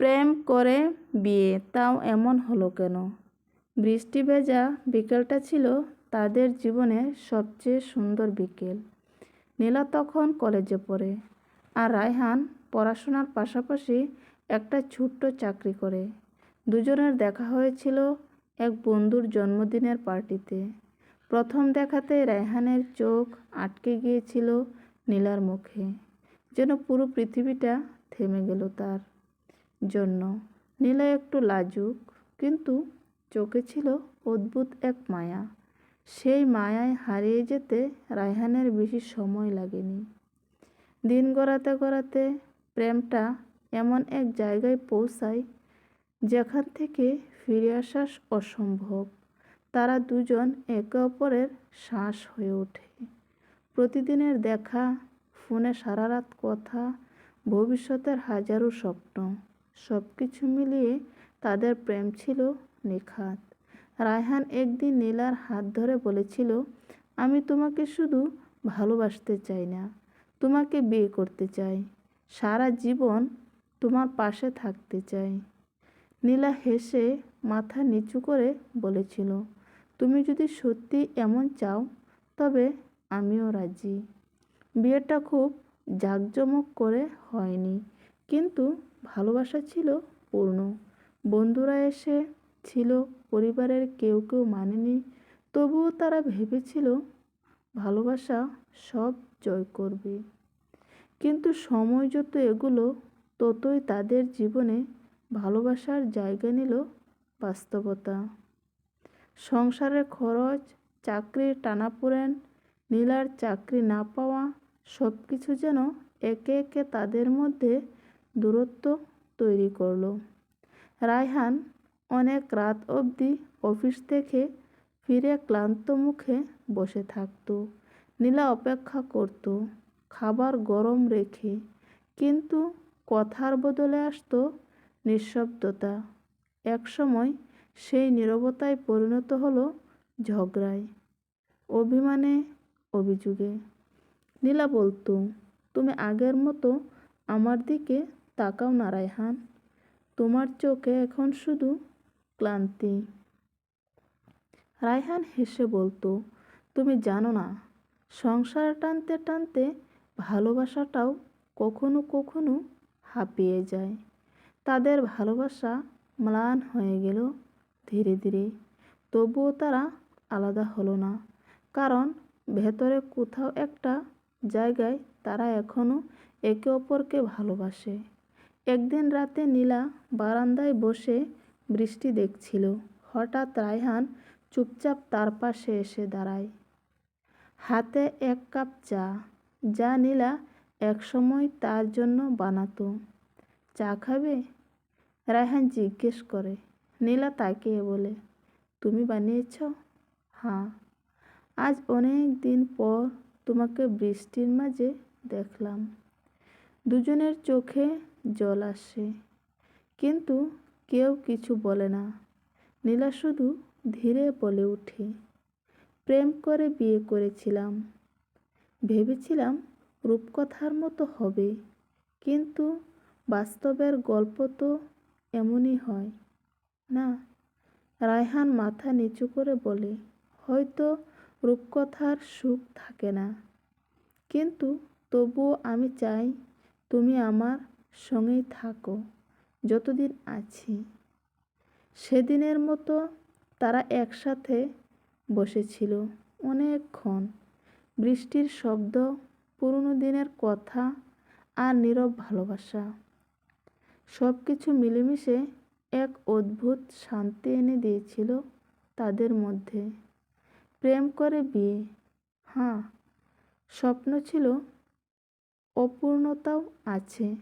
প্রেম করে বিয়ে, তাও এমন হলো কেন? বৃষ্টি ভেজা বিকেলটা ছিল তাদের জীবনের সবচেয়ে সুন্দর বিকেল। নীলা তখন কলেজে পড়ে আর রায়হান পড়াশোনার পাশাপাশি একটা ছোট্ট চাকরি করে। দুজনের দেখা হয়েছিল এক বন্ধুর জন্মদিনের পার্টিতে। প্রথম দেখাতে রায়হানের চোখ আটকে গিয়েছিল নীলার মুখে, যেন পুরো পৃথিবীটা থেমে গেল তার। জন্য। নীলা একটু লাজুক, কিন্তু চোখে ছিল অদ্ভুত এক মায়া। সেই মায়ায় হারিয়ে যেতে রায়হানের বেশি সময় লাগেনি। দিন গড়াতে গড়াতে প্রেমটা এমন এক জায়গায় পৌঁছায় যেখান থেকে ফিরে আসা অসম্ভব। তারা দুজন একে অপরের শ্বাস হয়ে ওঠে। প্রতিদিনের দেখা, ফোনে সারা রাত কথা, ভবিষ্যতের হাজারো স্বপ্ন। সব কিছু মিলিয়ে তাদের প্রেম ছিল নিখাত। রায়হান একদিন নীলার হাত ধরে বলেছিল, আমি তোমাকে শুধু ভালোবাসতে চাই না, তোমাকে বিয়ে করতে চাই। সারা জীবন তোমার পাশে থাকতে চাই। নীলা হেসে মাথা নিচু করে বলেছিল, তুমি যদি সত্যি এমন চাও, তবে আমিও রাজি। বিয়েটা খুব জাঁকজমক করে হয়নি, কিন্তু ভালোবাসা ছিল পূর্ণ। বন্ধুরা এসে ছিল, পরিবারের কেউ কেউ মানেনি, তবুও তারা ভেবেছিল ভালোবাসা সব জয় করবে। কিন্তু সময় যত এগুলো, ততই তাদের জীবনে ভালোবাসার জায়গা নিল বাস্তবতা। সংসারের খরচ, চাকরির টানাপোড়েন, নীলার চাকরি না পাওয়া সব কিছু যেন একে একে তাদের মধ্যে দূরত্ব তৈরি করল। রায়হান অনেক রাত অবধি অফিস থেকে ফিরে ক্লান্ত মুখে বসে থাকত। নীলা অপেক্ষা করত, খাবার গরম রেখে, কিন্তু কথার বদলে আসতো নিঃশব্দতা। একসময় সেই নীরবতায় পরিণত হলো ঝগড়ায়, অভিমানে, অভিযোগে। নীলা বলতো, তুমি আগের মতো আমার দিকে তাকাও না রায়হান তোমার চোখে এখন শুধু ক্লান্তি। রায়হান হেসে বলতো, তুমি জানো না, সংসার টানতে টানতে ভালোবাসাটাও কখনো কখনো হাঁপিয়ে যায়। তাদের ভালোবাসা ম্লান হয়ে গেল ধীরে ধীরে। তবুও তারা আলাদা হলো না, কারণ ভেতরে কোথাও একটা জায়গায় তারা এখনও একে অপরকে ভালোবাসে। একদিন রাতে নীলা বারান্দায় বসে বৃষ্টি দেখছিল। হঠাৎ রায়হান চুপচাপ তার পাশে এসে দাঁড়ায়। হাতে এক কাপ চা, যা নীলা একসময় তার জন্য বানাতো। চা খাবে? রায়হান জিজ্ঞেস করে। নীলা তাকিয়ে বলে, তুমি বানিয়েছ? হ্যাঁ। আজ অনেক দিন পর তোমাকে বৃষ্টির মাঝে দেখলাম। দুজনের চোখে জল আসে। কিন্তু কেউ কিছু বলে না। নীলা শুধু ধীরে বলে ওঠে, প্রেম করে বিয়ে করেছিলাম। ভেবেছিলাম রূপকথার মতো হবে, কিন্তু বাস্তবের গল্প তো এমনই হয়। না, রায়হান মাথা নিচু করে বলে, হয়তো রূপকথার সুখ থাকে না। কিন্তু তবুও আমি চাই তুমি আমার সঙ্গেই থাকো, যতদিন আছি। সেদিনের মতো তারা একসাথে বসেছিল অনেকক্ষণ। বৃষ্টির শব্দ, পুরনো দিনের কথা আর নীরব ভালোবাসা। সব কিছু মিলেমিশে এক অদ্ভুত শান্তি এনে দিয়েছিল তাদের মধ্যে। প্রেম করে বিয়ে হ্যাঁ স্বপ্ন ছিল অপূর্ণতাও আছে।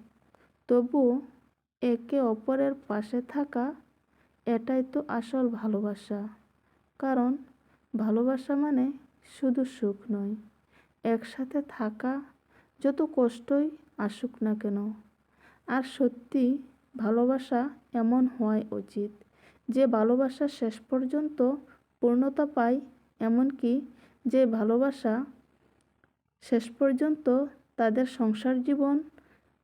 তবুও একে অপরের পাশে থাকা এটাই তো আসল ভালোবাসা। কারণ ভালোবাসা মানে শুধু সুখ নয়, একসাথে থাকা যত কষ্টই আসুক না কেন। আর সত্যি, ভালোবাসা এমন হওয়াই উচিত। যে ভালোবাসা শেষ পর্যন্ত পূর্ণতা পায়, এমনকি যে ভালোবাসা শেষ পর্যন্ত তাদের সংসার জীবন,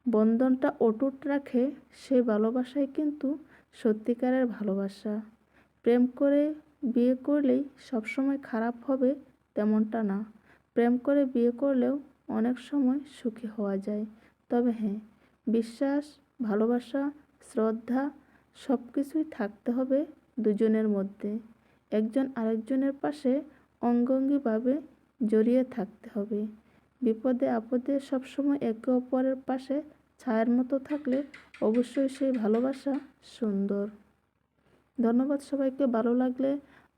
বন্ধনটা অটুট রাখে সেই ভালোবাসাই কিন্তু সত্যিকারের ভালোবাসা। প্রেম করে বিয়ে করলেই সবসময় খারাপ হবে তেমনটা না। প্রেম করে বিয়ে করলেও অনেক সময় সুখী হওয়া যায়। তবে হ্যাঁ বিশ্বাস, ভালোবাসা, শ্রদ্ধা সব কিছুই থাকতে হবে দুজনের মধ্যে। একজন আরেকজনের পাশে অঙ্গঙ্গিভাবে জড়িয়ে থাকতে হবে। বিপদে আপদে সবসময় একে অপরের পাশে ছায়ার মতো থাকলে অবশ্যই সেই ভালোবাসা সুন্দর। ধন্যবাদ সবাইকে, ভালো লাগলে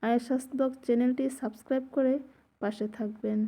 আয়েশাস চ্যানেলটি সাবস্ক্রাইব করে পাশে থাকবেন।